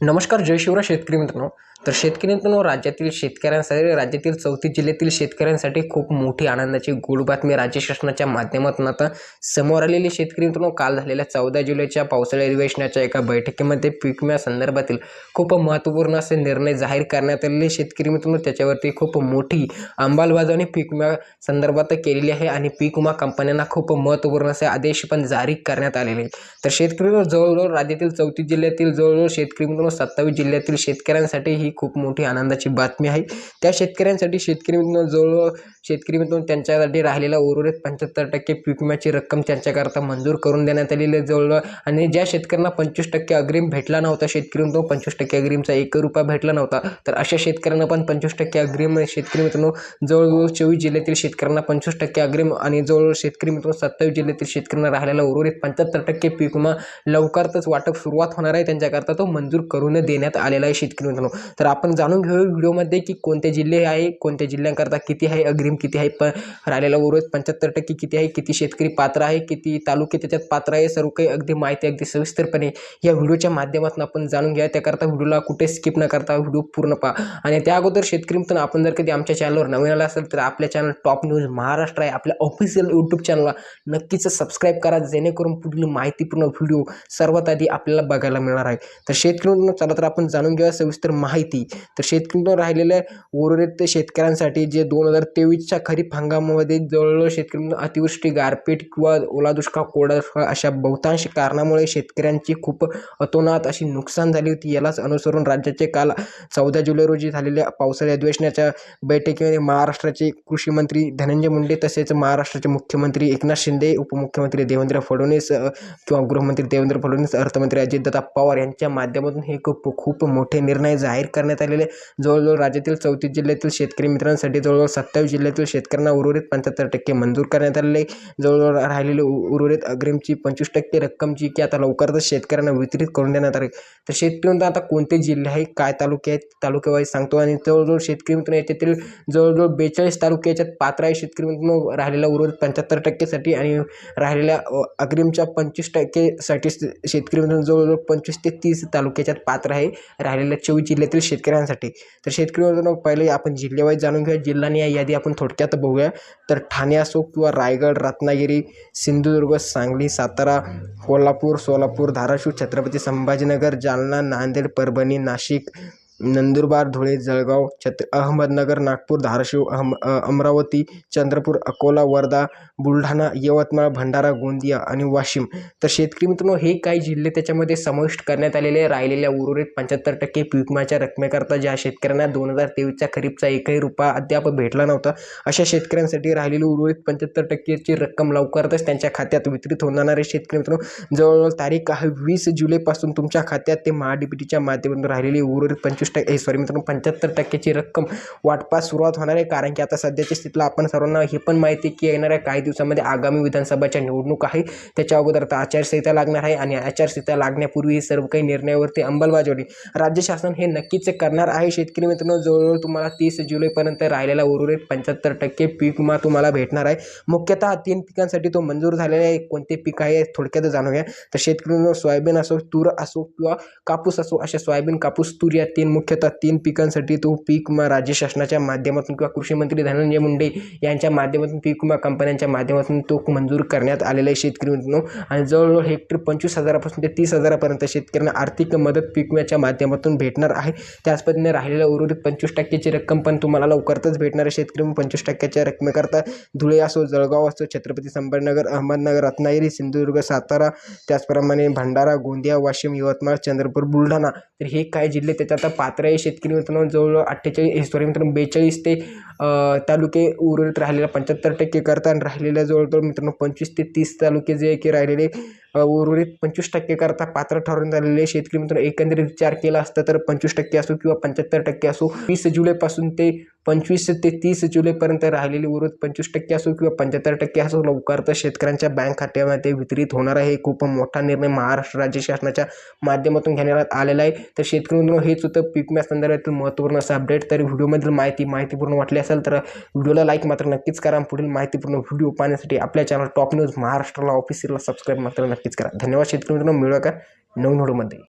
नमस्कार जय शिवराय शेतकरी मित्रांनो तर शेतकरी मित्रांनो राज्यातील शेतकऱ्यांसाठी राज्यातील चौथी जिल्ह्यातील शेतकऱ्यांसाठी खूप मोठी आनंदाची गोड बातमी राज्य शासनाच्या माध्यमातून आता समोर आलेली शेतकरी मित्रांनो काल झालेल्या चौदा जुलैच्या पावसाळी अधिवेशनाच्या एका बैठकीमध्ये पीक विम्या संदर्भातील खूप महत्त्वपूर्ण असे निर्णय जाहीर करण्यात आलेले शेतकरी मित्रांनो त्याच्यावरती खूप मोठी अंमलबजावणी पीक विम्या संदर्भात केलेली आहे आणि पीक विमा कंपन्यांना खूप महत्त्वपूर्ण असे आदेश पण जारी करण्यात आलेले आहेत. तर शेतकरी जवळजवळ राज्यातील चौथी जिल्ह्यातील जवळजवळ शेतकरी मित्रांनो सत्तावीस जिल्ह्यातील शेतकऱ्यांसाठी ही खूप मोठी आनंदाची बातमी आहे. त्या शेतकऱ्यांसाठी शेतकरी मित्रांनो जवळ शेतकरी मित्रांनो त्यांच्यासाठी राहिलेला उर्वरित पंच्याहत्तर टक्के पीक विम्याची रक्कम त्यांच्याकरता मंजूर करून देण्यात आलेली आहे. आणि ज्या शेतकऱ्यांना पंचवीस टक्के अग्रिम भेटला नव्हता शेतकरी मित्रांनो पंचवीस टक्के अग्रिमचा एक रुपया भेटला नव्हता तर अशा शेतकऱ्यांना पण पंचवीस टक्के अग्रिम शेतकरी मित्रांनो जवळजवळ चोवीस जिल्ह्यातील शेतकऱ्यांना पंचवीस टक्के अग्रिम आणि जवळजवळ शेतकरी मित्रांनो सत्तावीस जिल्ह्यातील शेतकऱ्यांना राहिलेला उर्वरित पंच्याहत्तर टक्के पीक विमा लवकरच वाटप सुरुवात होणार आहे. त्यांच्याकरता तो मंजूर करून देण्यात आलेला आहे शेतकरी मित्रांनो. तर आपण जाणून घेऊ व्हिडिओमध्ये की कोणते जिल्हे आहे कोणत्या जिल्ह्यांकरता किती आहे अग्रिम किती आहे प राहिलेला उर्वरित पंच्याहत्तर टक्के किती आहे किती शेतकरी पात्र आहे किती तालुके त्याच्यात पात्र आहे सर्व काही अगदी माहिती अगदी सविस्तरपणे या व्हिडिओच्या माध्यमातून आपण जाणून घ्या. त्याकरता व्हिडिओला कुठे स्किप न करता व्हिडिओ पूर्ण पहा. आणि त्या अगोदर शेतकरी मित्रांनो आपण जर कधी आमच्या चॅनलवर नवीन आला असेल तर आपल्या चॅनल टॉप न्यूज महाराष्ट्र आहे आपल्या ऑफिशियल यूट्यूब चॅनलला नक्कीच सबस्क्राईब करा जेणेकरून पुढील माहितीपूर्ण व्हिडिओ सर्वात आधी आपल्याला बघायला मिळणार आहे. तर शेतकरी मित्रांनो, चला तर आपण जाणून घेऊया सविस्तर माहिती. तर शेतकरी राहिलेल्या उर्वरित शेतकऱ्यांसाठी जे दोन हजार तेवीसच्या खरीप हंगामामध्ये जवळजवळ शेतकरी अतिवृष्टी गारपीट किंवा ओला दुष्काळ कोरडा दुष्काळ अशा बहुतांश कारणामुळे शेतकऱ्यांची खूप अतोनात अशी नुकसान झाली होती. यालाच अनुसरून राज्याचे काल चौदा जुलै रोजी झालेल्या पावसाळी अधिवेशनाच्या बैठकीमध्ये महाराष्ट्राचे कृषी मंत्री धनंजय मुंडे तसेच महाराष्ट्राचे मुख्यमंत्री एकनाथ शिंदे उपमुख्यमंत्री देवेंद्र फडणवीस किंवा गृहमंत्री देवेंद्र फडणवीस अर्थमंत्री अजितदादा पवार यांच्या माध्यमातून हे खूप खूप मोठे निर्णय जाहीर करण्यात आलेले जवळजवळ राज्यातील चौतीस जिल्ह्यातील शेतकरी मित्रांसाठी जवळजवळ सत्तावीस जिल्ह्यातील शेतकऱ्यांना उर्वरित पंच्याहत्तर टक्के मंजूर करण्यात आलेले जवळजवळ राहिलेले उर्वरित अग्रिमची पंचवीस टक्के रक्कम जी की आता लवकरच शेतकऱ्यांना वितरित करून देण्यात आले. तर शेतकरी आता कोणते जिल्हे आहे काय तालुके आहेत तालुकेवाईज सांगतो. आणि जवळजवळ शेतकरी मित्र याच्यातील जवळजवळ बेचाळीस तालुके याच्यात पात्र आहे शेतकरी मित्र राहिलेला उर्वरित पंच्याहत्तर टक्केसाठी आणि राहिलेल्या अग्रिमच्या पंचवीस टक्केसाठी शेतकरी मित्रांनो जवळजवळ पंचवीस ते तीस तालुक्याच्यात पात्र आहे. राहिलेल्या चोवीस जिल्ह्यातील शेतकऱ्यांसाठी. तर शेतकरी पहिले आपण जिल्ह्यावाईज जाणून घेऊया. जिल्हा आणि या यादी आपण थोडक्यात बघूया. तर ठाणे असो किंवा रायगड रत्नागिरी सिंधुदुर्ग सांगली सातारा कोल्हापूर सोलापूर धाराशिव छत्रपती संभाजीनगर जालना नांदेड परभणी नाशिक नंदुरबार धुळे जळगाव छत्र अहमदनगर नागपूर धाराशिव अहम अमरावती चंद्रपूर अकोला वर्धा बुलढाणा यवतमाळ भंडारा गोंदिया आणि वाशिम. तर शेतकरी मित्रांनो हे काही जिल्हे त्याच्यामध्ये समाविष्ट करण्यात आलेले राहिलेल्या उर्वरित पंच्याहत्तर टक्के पीक रकमेकरता ज्या शेतकऱ्यांना दोन हजार तेवीसच्या खरीपचा एकही रुपया अद्याप भेटला नव्हता अशा शेतकऱ्यांसाठी राहिलेली उर्वरित पंच्याहत्तर टक्केची रक्कम लवकरच त्यांच्या खात्यात वितरित होणार आहे. शेतकरी मित्रांनो जवळजवळ तारीख आहे वीस जुलैपासून तुमच्या खात्यात ते महाडीबीटीच्या माध्यमातून राहिलेली उर्वरित पंचवीस टक्के सॉरी मित्रांनो पंच्याहत्तर टक्क्याची रक्कम वाटपास सुरुवात होणार आहे. कारण की आता सध्याच्या स्थितीला आपण सर्वांना हे पण माहिती आहे की येणाऱ्या काही दिवसामध्ये आगामी विधानसभाच्या निवडणूक आहे. त्याच्या अगोदर आता आचारसंहिता लागणार आहे आणि आचारसंहिता लागण्यापूर्वी हे सर्व काही निर्णयावरती अंमलबजावणी राज्य शासन हे नक्कीच करणार आहे. शेतकरी मित्रांनो जवळजवळ तुम्हाला तीस जुलैपर्यंत राहिलेला उर्वरित पंच्याहत्तर टक्के पीक विमा तुम्हाला भेटणार आहे. मुख्यतः तीन पिकांसाठी तो मंजूर झालेला आहे. कोणते पीक आहे थोडक्यात जाणूया. तर शेतकरी सोयाबीन असो तूर असो किंवा कापूस असो अशा सोयाबीन कापूस तूर या तीन मुख्यतः तीन पिकांसाठी तो पीक विमा राज्य शासनाच्या माध्यमातून किंवा कृषी मंत्री धनंजय मुंडे यांच्या माध्यमातून पीक विमा कंपन्यांच्या माध्यमातून तो मंजूर करण्यात आलेला आहे शेतकरी मित्रांनो. आणि जवळजवळ हेक्टर पंचवीस हजारापासून ते तीस हजारापर्यंत शेतकऱ्यांना आर्थिक मदत पीक विम्याच्या माध्यमातून भेटणार आहे. त्याच पद्धतीने राहिलेल्या उर्वरित पंचवीस टक्क्याची रक्कम पण तुम्हाला लवकरच भेटणार आहे. शेतकरी पंचवीस टक्क्याच्या रकमेकरता धुळे असो जळगाव असो छत्रपती संभाजीनगर अहमदनगर रत्नागिरी सिंधुदुर्ग सातारा त्याचप्रमाणे भंडारा गोंदिया वाशिम यवतमाळ चंद्रपूर बुलढाणा. तर हे काय जिल्हे त्याच्यात आता पात्र आहे शेतकरी मित्रांनो जवळजवळ अठ्ठेचाळीस सॉरी मित्रांनो बेचाळीस ते तालुके उर्वरित राहिलेल्या पंच्याहत्तर टक्के करता आणि राहिलेल्या जवळजवळ मित्रांनो पंचवीस ते तीस तालुके जे आहे की राहिलेले उर्वरित पंचवीस टक्के करता पात्र ठरवण्यात आलेले शेतकरी मित्र एकंदरीत विचार केला असता तर पंचवीस टक्के असो किंवा पंच्याहत्तर टक्के असो वीस जुलैपासून ते पंचवीस ते तीस जुलैपर्यंत राहिलेली उर्वरित पंचवीस टक्के असो किंवा पंच्याहत्तर टक्के असो लवकरच शेतकऱ्यांच्या बँक खात्यामध्ये वितरित होणार आहे. हे खूप मोठा निर्णय महाराष्ट्र राज्य शासनाच्या माध्यमातून घेण्यात आलेला आहे. तर शेतकरी मित्रांनो हेच होतं पीक संदर्भातील महत्त्वपूर्ण असं अपडेट. तर व्हिडिओमधील माहिती माहितीपूर्ण वाटली असेल तर व्हिडिओला लाईक मात्र नक्कीच करा. पुढील माहितीपूर्ण व्हिडिओ पाहण्यासाठी आपल्या चॅनल टॉप न्यूज महाराष्ट्राला ऑफिसला सबस्क्राईब मात्र नक्की नक्कीच करा. धन्यवाद शेतकरी मित्रांनो. मिळूया का? नवीन व्हिडिओमध्ये